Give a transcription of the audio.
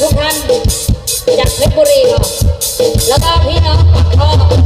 ทุกท่านจากเพชรบุรีค่ะแล้วก็พี่น้องปากท่อ